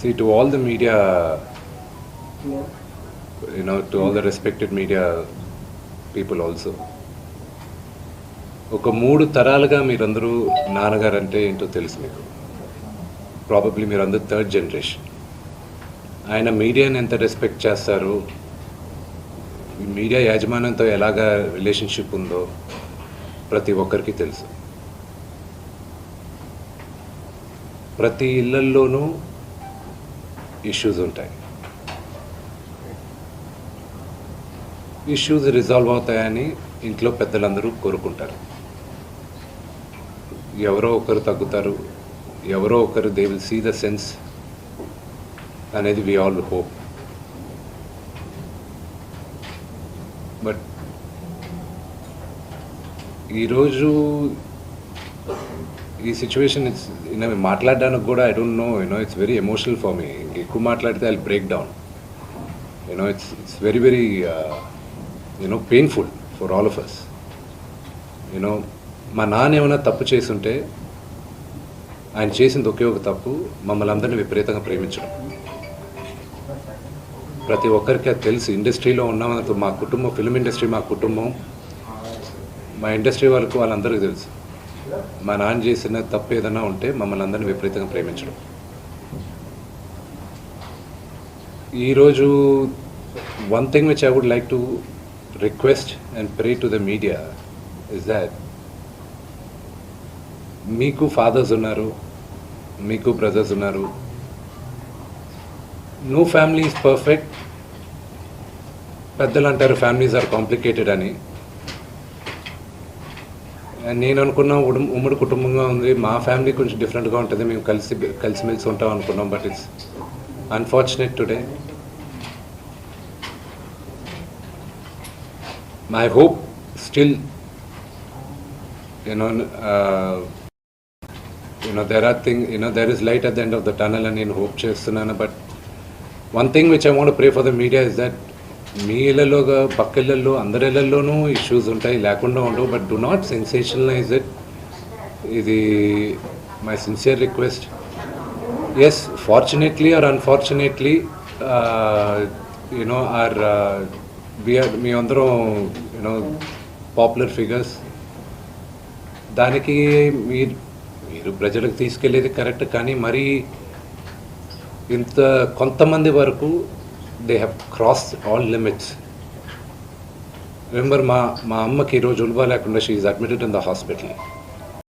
See, to all the media, you know, to all the respected media people also. ఒక మూడు తరాలుగా మీరందరూ నాన్నగారు అంటే ఏంటో తెలుసు మీకు. ప్రాబబ్లీ మీరందరూ థర్డ్ జనరేషన్ ఆయన మీడియాని ఎంత రెస్పెక్ట్ చేస్తారు? మీడియా యాజమాన్యంతో ఎలాగా రిలేషన్షిప్ ఉందో ప్రతి ఒక్కరికి తెలుసు. ప్రతి ఇళ్ళల్లోనూ ఇష్యూస్ ఉంటాయి. ఇష్యూస్ రిజాల్వ్ అవుతాయని ఇంట్లో పెద్దలందరూ కోరుకుంటారు. ఎవరో ఒకరు తగ్గుతారు ఎవరో ఒకరు they will see the sense అనేది వి ఆల్ హోప్ బట్ ఈరోజు ఈ సిచ్యువేషన్ ఇట్స్ మాట్లాడడానికి కూడా I don't know you know it's very emotional for me ఎక్కువ మాట్లాడితే అది break down you know it's it's very very you know painful for all of us you know మా నాన్న ఏమైనా తప్పు చేసుంటే ఆయన చేసింది ఒకే ఒక తప్పు మమ్మల్ని అందరినీ విపరీతంగా ప్రేమించడం. ప్రతి ఒక్కరికి అది తెలుసు. ఇండస్ట్రీలో ఉన్న మా కుటుంబం ఫిల్మ్ ఇండస్ట్రీ మా కుటుంబం మా ఇండస్ట్రీ వాళ్ళకు వాళ్ళందరికీ తెలుసు. మా నాన్న చేసిన తప్పు ఏదైనా ఉంటే మమ్మల్ని అందరినీ విపరీతంగా ప్రేమించడం. ఈరోజు one thing which I would like to request and pray to the media is that మీకు ఫాదర్స్ ఉన్నారు మీకు బ్రదర్స్ ఉన్నారు. నో ఫ్యామిలీ ఈజ్ పర్ఫెక్ట్ పెద్దలు అంటారు ఫ్యామిలీస్ ఆర్ కాంప్లికేటెడ్ అని. నేను అనుకున్న ఉడు ఉమ్మడి కుటుంబంగా ఉంది. మా ఫ్యామిలీ కొంచెం డిఫరెంట్గా ఉంటుంది. మేము కలిసి కలిసిమెలిసి ఉంటాం అనుకున్నాం but it's unfortunate today. My hope still, you know, uh, you know there are things, you know, there is light at the end of the tunnel, and in hope, చేస్తున్నాను but one thing which I want pray for the media is that మీ ఇళ్ళలో పక్క ఇళ్ళల్లో అందరి ఇళ్ళల్లోనూ issues ఉంటాయి లేకుండా ఉండవు but do not sensationalize it ఇది my sincere request as fortunately or unfortunately you know or BR మీ అందరం యూనో పాపులర్ ఫిగర్స్ దానికి మీరు మీరు ప్రజలకు తీసుకెళ్ళేది కరెక్ట్ కానీ మరీ ఇంత కొంతమంది వరకు they have cross all limits remember మా మా అమ్మకి ఈరోజు ఉల్వా లేకుండా she is admitted in the hospital